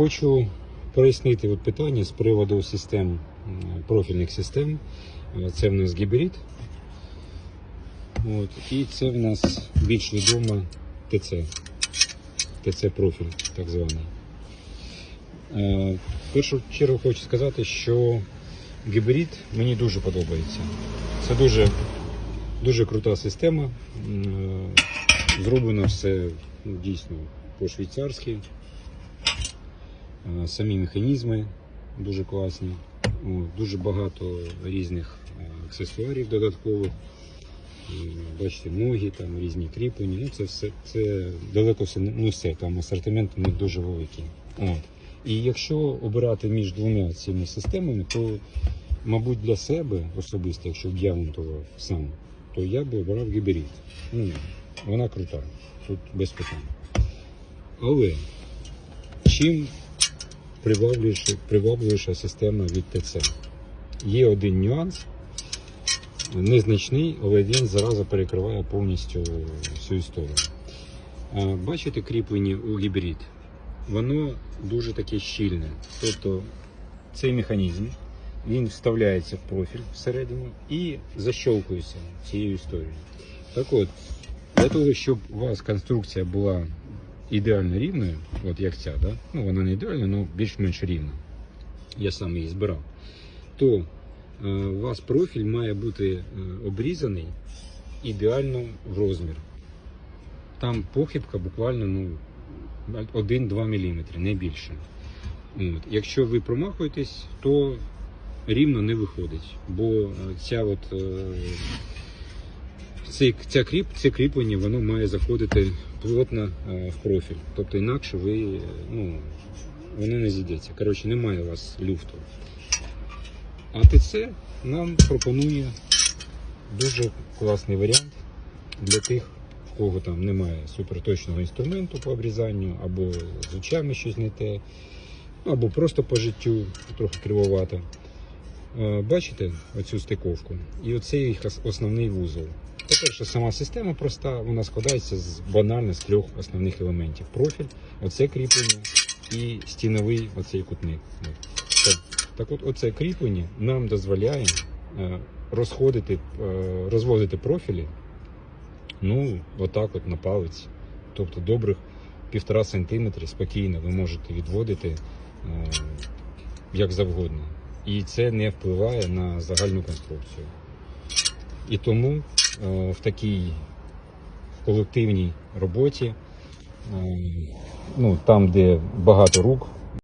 Хочу прояснити от питання з приводу систем, профільних систем. Е, Це в нас гібрид. От. І це в нас більш відома ТЦ. ТЦ профіль, так званий. Е, В першу чергу хочу сказати, що гібрид мені дуже подобається. Це дуже, дуже крута система. Е, Зроблено все ну, дійсно по-швейцарськи. Е, Самі механізми дуже класні. Дуже багато різних е, аксесуарів додаткових. Е, Бачите, ноги, там різні кріплення. Ну, це все це далеко все не ну, все, там асортимент них дуже великий. От. І якщо обирати між двома цими системами, то, мабуть, для себе особисто, якщо б я монтував сам, то я б обрав гібрид. Ну, вона крута, тут без питань. Але чим привабливіша, привабливіша система від ТЦ? Є один нюанс, незначний, але він зараза перекриває повністю всю історію. А, Бачите кріплення у гібрид? Воно дуже таке щільне. Тобто цей механізм він вставляється в профіль всередину і защолкується цією історією. Так от, для того, щоб у вас конструкція була ідеально рівною, от як ця, да? ну вона не ідеальна, але більш-менш рівна. Я сам її збирав. То е, у вас профіль має бути е, обрізаний ідеально в розмір. Там похибка буквально ну, 1-2 мм, не більше. От. Якщо ви промахуєтесь, то рівно не виходить, бо е, ця от, е, цей, ця кріп, це кріплення воно має заходити плотно е, в профіль. Тобто інакше ви, е, ну, воно не зійдеться. Коротше, немає у вас люфту. А ТЦ нам пропонує дуже класний варіант для тих, в кого там немає суперточного інструменту по обрізанню, або з очами щось не те, або просто по життю трохи кривовато. Е, Бачите оцю стиковку? І оце їх основний вузол. По-перше, сама система проста, вона складається з банально з трьох основних елементів: профіль, оце кріплення і стіновий оцей кутник. Так от, оце кріплення нам дозволяє е, розходити, е, розводити профілі, ну, отак от на палець. Тобто добрих півтора сантиметри спокійно ви можете відводити е, як завгодно. І це не впливає на загальну конструкцію. І тому в такій колективній роботі, е, ну, там, де багато рук